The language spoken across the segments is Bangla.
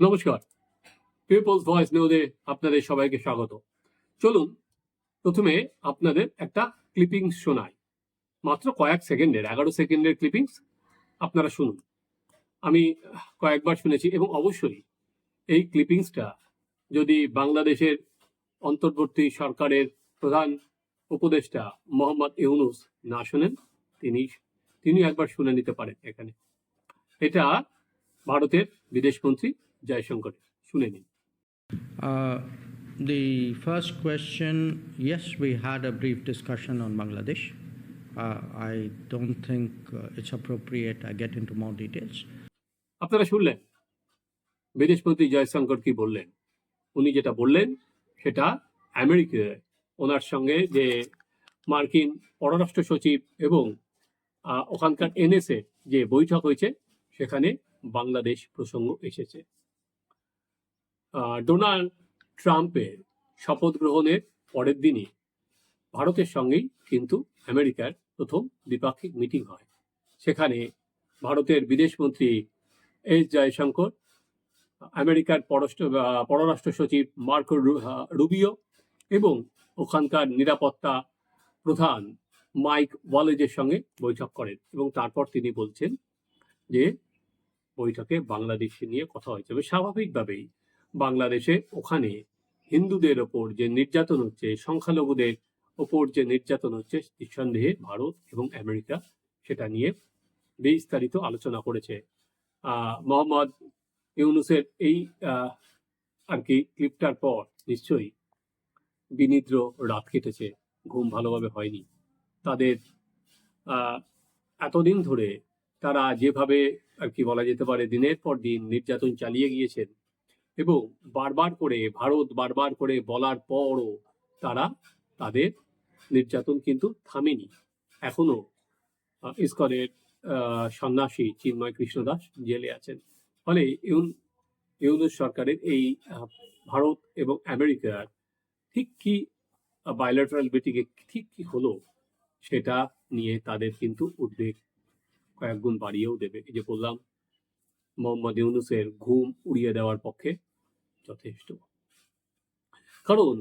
নমস্কার। পিপলস ভয়েস নিউজে আপনাদের সবাইকে স্বাগত। চলুন, প্রথমে আপনাদের একটা ক্লিপিংস শোনাই। মাত্র কয়েক সেকেন্ডের, এগারো সেকেন্ডের ক্লিপিংস আপনারা শুনুন। আমি কয়েকবার শুনেছি এবং অবশ্যই এই ক্লিপিংসটা যদি বাংলাদেশের অন্তর্বর্তী সরকারের প্রধান উপদেষ্টা মোহাম্মদ ইউনুস না শোনেন, তিনি তিনি একবার শুনে নিতে পারেন এখানে। এটা ভারতের বিদেশমন্ত্রী জয়শঙ্করের শুনে নিন Uh, The first question, yes, we had a brief discussion on Bangladesh. Uh, I don't think uh, it's appropriate I get into more details. আপনারা শুনলেন বিদেশমন্ত্রী জয়শঙ্কর কি বললেন উনি যেটা বললেন সেটা আমেরিকায় ওনার সঙ্গে যে মার্কিন পররাষ্ট্র সচিব এবং ওখানকার এনএসএ যে বৈঠক হয়েছে সেখানে বাংলাদেশ প্রসঙ্গ এসেছে ডোনাল্ড ট্রাম্পের শপথ গ্রহণের পরের দিনই ভারতের সঙ্গেই কিন্তু আমেরিকার প্রথম দ্বিপাক্ষিক মিটিং হয়। সেখানে ভারতের বিদেশমন্ত্রী এস জয়শঙ্কর, আমেরিকার পররাষ্ট্র পররাষ্ট্র সচিব মার্কো রুবিও এবং ওখানকার নিরাপত্তা প্রধান মাইক ওয়ালেজের সঙ্গে বৈঠক করেন এবং তারপর তিনি বলছেন যে বৈঠকে বাংলাদেশ নিয়ে কথা হয়েছে। স্বাভাবিকভাবেই বাংলাদেশে ওখানে হিন্দুদের ওপর যে নির্যাতন হচ্ছে, সংখ্যালঘুদের ওপর যে নির্যাতন হচ্ছে, নিঃসন্দেহে ভারত এবং আমেরিকা সেটা নিয়ে বিস্তারিত আলোচনা করেছে। মোহাম্মদ ইউনুসের এই আর কি ক্লিপটার পর নিশ্চয়ই বিনিদ্র রাত কেটেছে, ঘুম ভালোভাবে হয়নি। তাদের এতদিন ধরে তারা যেভাবে আর কি বলা যেতে পারে দিনের পর দিন নির্যাতন চালিয়ে গিয়েছেন এবং বারবার করে ভারত বারবার করে বলার পরও তারা তাদের নির্যাতন কিন্তু থামেনি। এখনও ইস্কনের সন্ন্যাসী চিন্ময় কৃষ্ণদাস জেলে আছেন। ফলে ইউন, ইউনুস সরকারের এই ভারত এবং আমেরিকার ঠিক কি বায়োলেটারাল মিটিংয়ে ঠিক কি হলো সেটা নিয়ে তাদের কিন্তু উদ্বেগ কয়েক গুণ বাড়িয়েও দেবে। এই যে বললাম, মোহাম্মদ ইউনুসের ঘুম উড়িয়ে দেওয়ার পক্ষে যথেষ্ট। কারণ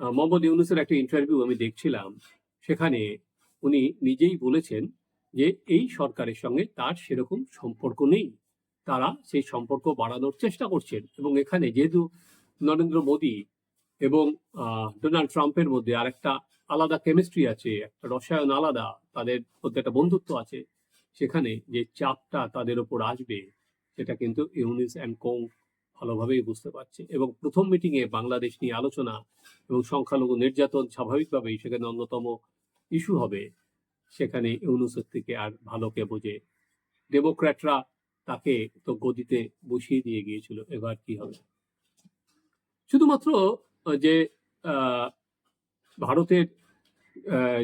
মোহাম্মদ ইউনুসের একটা ইন্টারভিউ আমি দেখছিলাম, সেখানে উনি নিজেই বলেছেন যে এই সরকারের সঙ্গে তার সেরকম সম্পর্ক নেই। তারা সেই সম্পর্ক বাড়ানোর চেষ্টা করছেন এবং এখানে যেহেতু নরেন্দ্র মোদী এবং ডোনাল্ড ট্রাম্পের মধ্যে আরেকটা আলাদা কেমিস্ট্রি আছে, একটা রসায়ন আলাদা, তাদের মধ্যে একটা বন্ধুত্ব আছে, সেখানে যে চাপটা তাদের ওপর আসবে, সেটা কিন্তু ইউনিস অ্যান্ড কোং ভালোভাবেই বুঝতে পারছে। এবং প্রথম মিটিংয়ে বাংলাদেশ নিয়ে আলোচনা এবং সংখ্যালঘু নির্যাতন স্বাভাবিকভাবেই সেখানে অন্যতম ইস্যু হবে। সেখানে ইউনুসের থেকে আর ভালো কে বোঝে ডেমোক্র্যাটরা তাকে তো গদিতে বসিয়ে দিয়ে গিয়েছিল, এবার কি হবে? শুধুমাত্র যে ভারতের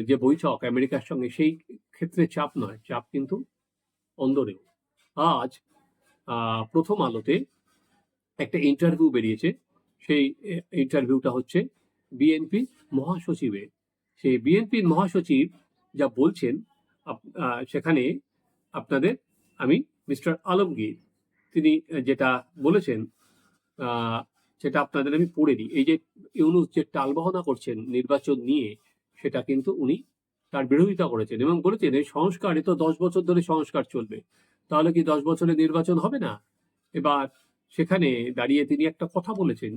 যে বৈঠক আমেরিকার সঙ্গে সেই ক্ষেত্রে চাপ নয়, চাপ কিন্তু অন্দরেও। আজ প্রথম আলোতে একটা ইন্টারভিউ বেরিয়েছে। সেই ইন্টারভিউটা হচ্ছে বিএনপি মহাসচিবের সেই বিএনপির মহাসচিব যা বলছেন সেখানে আপনাদের আমি মিস্টার আলমগীর, তিনি যেটা বলেছেন সেটা আপনাদের আমি পড়ে দিই। এই যে ইউনুস যে টালবাহনা করছেন নির্বাচন নিয়ে, সেটা কিন্তু উনি তার বিরোধিতা করেছেন এবং বলেছেন এই সংস্কার, এ তো দশ বছর ধরে সংস্কার চলবে। তাহলে কি দশ বছরে নির্বাচন হবে না? এবার সেখানে দাঁড়িয়ে তিনি একটা কথা বলেছেন,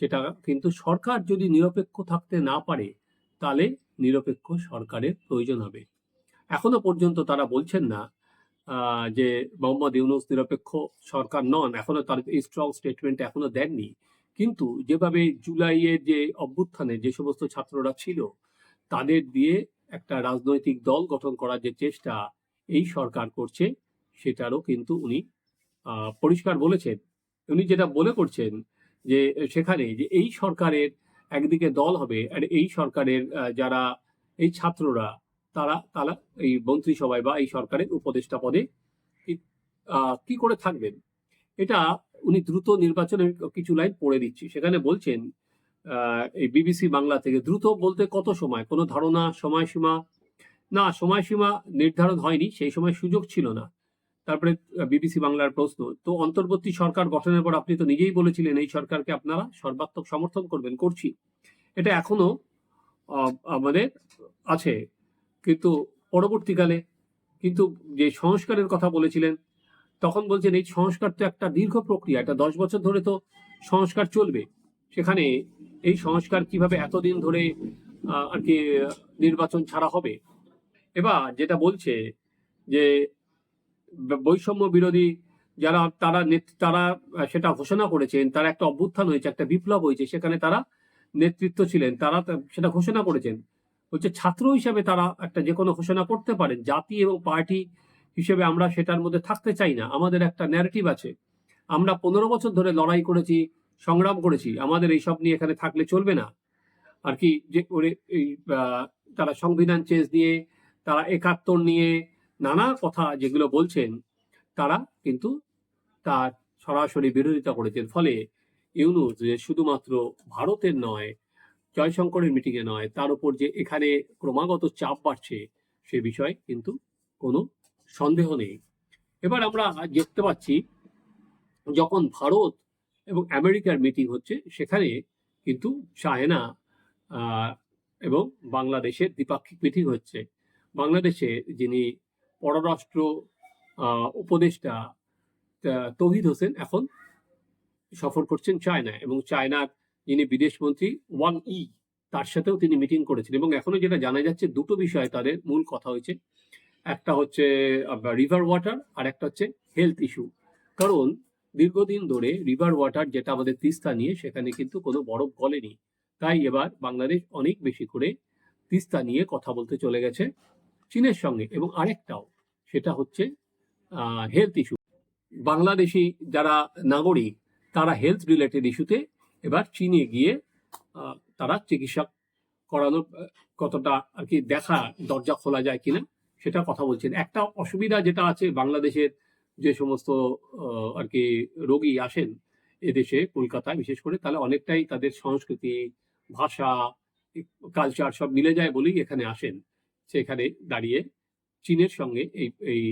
সেটা কিন্তু সরকার যদি নিরপেক্ষ থাকতে না পারে, তাহলে নিরপেক্ষ সরকারের প্রয়োজন হবে। এখনও পর্যন্ত তারা বলছেন না যে মোহাম্মদ ইউনুস নিরপেক্ষ সরকার নন, এখনও তার স্ট্রং স্টেটমেন্ট এখনও দেননি। কিন্তু যেভাবে জুলাইয়ের যে অভ্যুত্থানে যে সমস্ত ছাত্ররা ছিল, তাদের দিয়ে একটা রাজনৈতিক দল গঠন করার যে চেষ্টা এই সরকার করছে, সেটারও কিন্তু উনি পরিষ্কার বলেছেন। উনি যেটা বলে করছেন যে, সেখানে যে এই সরকারের একদিকে দল হবে আর এই সরকারের যারা এই ছাত্ররা, তারা তারা এই মন্ত্রিসভায় বা এই সরকারের উপদেষ্টা পদে কি- করে থাকবেন? এটা উনি দ্রুত নির্বাচনের কিছু লাইন পড়ে দিচ্ছি। সেখানে বলছেন এই বিবিসি বাংলা থেকে দ্রুত বলতে কত সময়? কোনো ধারণা, সময়সীমা? না, সময়সীমা নির্ধারণ হয়নি, সেই সময় সুযোগ ছিল না। তারপরে বিবিসি বাংলার প্রশ্ন, তো অন্তর্বর্তী সরকার গঠনের পর আপনি তো নিজেই বলেছিলেন এই সরকারকে আপনারা সর্বাত্মক সমর্থন করবেন, করছি। এটা এখনও আমাদের আছে, কিন্তু পরবর্তীকালে, কিন্তু যে সংস্কারের কথা বলেছিলেন, তখন বলছেন এই সংস্কার তো একটা দীর্ঘ প্রক্রিয়া, এটা দশ বছর ধরে তো সংস্কার চলবে। সেখানে এই সংস্কার কীভাবে এতদিন ধরে আর কি নির্বাচন ছাড়া হবে? এবার যেটা বলছে যে বৈষম্য বিরোধী যারা, তারা তারা সেটা ঘোষণা করেছেন, তারা একটা অভ্যুত্থান হয়েছে, একটা বিপ্লব হয়েছে, সেখানে তারা নেতৃত্ব ছিলেন, তারা সেটা ঘোষণা করেছেন। হচ্ছে ছাত্র হিসাবে তারা একটা যে কোনো ঘোষণা করতে পারেন, জাতি এবং পার্টি হিসেবে আমরা সেটার মধ্যে থাকতে চাই না, আমাদের একটা ন্যারেটিভ আছে। আমরা পনেরো বছর ধরে লড়াই করেছি, সংগ্রাম করেছি, আমাদের এইসব নিয়ে এখানে থাকলে চলবে না। আর কি, যে করে এই তারা সংবিধান চেঞ্জ নিয়ে, তারা একাত্তর নিয়ে নানা কথা যেগুলো বলছেন, তারা কিন্তু তার সরাসরি বিরোধিতা করেছেন। ফলে ইউনুস যে শুধুমাত্র ভারতের নয়, জয়শঙ্করের মিটিংয়ে নয়, তার উপর যে এখানে ক্রমাগত চাপ বাড়ছে, সে বিষয়ে কিন্তু কোনো সন্দেহ নেই। এবার আমরা দেখতে পাচ্ছি, যখন ভারত এবং আমেরিকার মিটিং হচ্ছে, সেখানে কিন্তু চায়না এবং বাংলাদেশের দ্বিপাক্ষিক মিটিং হচ্ছে। বাংলাদেশে যিনি পররাষ্ট্র উপদেষ্টা তৌহিদ হোসেন এখন সফর করছেন চায়না এবং চায়নার যিনি বিদেশ মন্ত্রী ওয়াং ই, তার সাথেও তিনি মিটিং করেছেন এবং এখনও যেটা জানা যাচ্ছে দুটো বিষয়ে তাদের মূল কথা হয়েছে। একটা হচ্ছে রিভার ওয়াটার আর একটা হচ্ছে হেলথ ইস্যু কারণ দীর্ঘদিন ধরে রিভার ওয়াটার যেটা আমাদের তিস্তা নিয়ে সেখানে কিন্তু কোনো বরফ গলেনি। তাই এবার বাংলাদেশ অনেক বেশি করে তিস্তা নিয়ে কথা বলতে চলে গেছে চীনের সঙ্গে এবং আরেকটাও। সেটা হচ্ছে হেলথ ইস্যু বাংলাদেশি যারা নাগরিক তারা হেলথ রিলেটেড ইস্যুতে এবার চীনে গিয়ে তারা চিকিৎসা করানোর আহ, কতটা আর কি দেখা দরজা খোলা যায় কিনা সেটা কথা বলছেন। একটা অসুবিধা যেটা আছে বাংলাদেশের যে সমস্ত আর কি রোগী আসেন এদেশে কলকাতায় বিশেষ করে তাহলে অনেকটাই তাদের সংস্কৃতি ভাষা কালচার সব মিলে যায় বলেই এখানে আসেন। সেখানে দাঁড়িয়ে চীনের সঙ্গে এই এই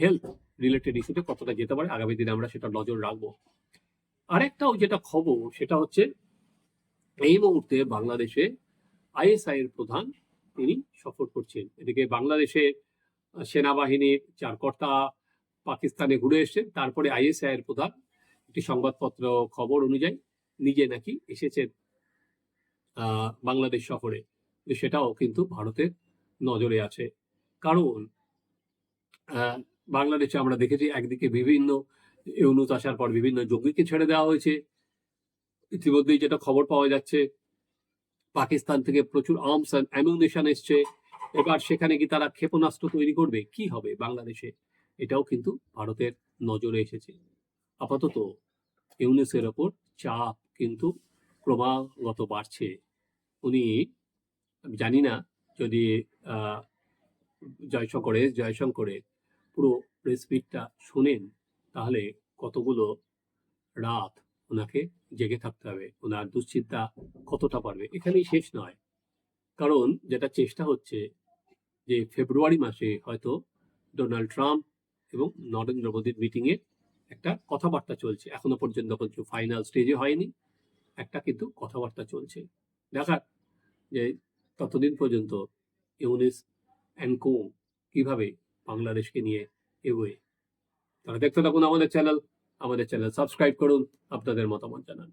হেলথ রিলেটেড ইস্যুতে কতটা যেতে পারে, আগামী দিনে আমরা সেটা নজর রাখব। আরেকটাও যেটা খবর, সেটা হচ্ছে এই মুহূর্তে বাংলাদেশে আইএসআই এর প্রধান তিনি সফর করছেন। এদিকে বাংলাদেশে সেনাবাহিনীর চার কর্তা পাকিস্তানে ঘুরে এসেছেন। তারপরে আইএসআই এর প্রধান একটি সংবাদপত্র খবর অনুযায়ী নিজে নাকি এসেছেন বাংলাদেশ সফরে। সেটাও কিন্তু ভারতের নজরে আছে। কারণ বাংলাদেশে আমরা দেখেছি একদিকে বিভিন্ন ইউনুস আসার পর বিভিন্ন জঙ্গিকে ছেড়ে দেওয়া হয়েছে। ইতিমধ্যেই যেটা খবর পাওয়া যাচ্ছে, পাকিস্তান থেকে প্রচুর আর্মস অ্যান্ড অ্যামিউনেশন এসছে। এবার সেখানে কি তারা ক্ষেপণাস্ত্র তৈরি করবে। কি হবে বাংলাদেশে? এটাও কিন্তু ভারতের নজরে এসেছে। আপাতত ইউনুসের ওপর চাপ কিন্তু ক্রমাগত বাড়ছে। উনি জানি না যদি জয়শঙ্করের জয়শঙ্করের পুরো প্রেসমিটটা শোনেন, তাহলে কতগুলো রাত ওনাকে জেগে থাকতে হবে, ওনার দুশ্চিন্তা কতটা পারবে এখানেই শেষ নয়। কারণ যেটা চেষ্টা হচ্ছে যে ফেব্রুয়ারি মাসে হয়তো ডোনাল্ড ট্রাম্প এবং নরেন্দ্র মোদীর মিটিংয়ে একটা কথাবার্তা চলছে। এখনও পর্যন্ত কিছু ফাইনাল স্টেজে হয়নি, একটা কিন্তু কথাবার্তা চলছে। দেখা যে ততদিন পর্যন্ত ইউনিস অ্যান্ড কো কীভাবে বাংলাদেশকে নিয়ে এগোয়। তারা দেখতে থাকুন আমাদের চ্যানেল আমাদের চ্যানেল সাবস্ক্রাইব করুন, আপনাদের মতামত জানান।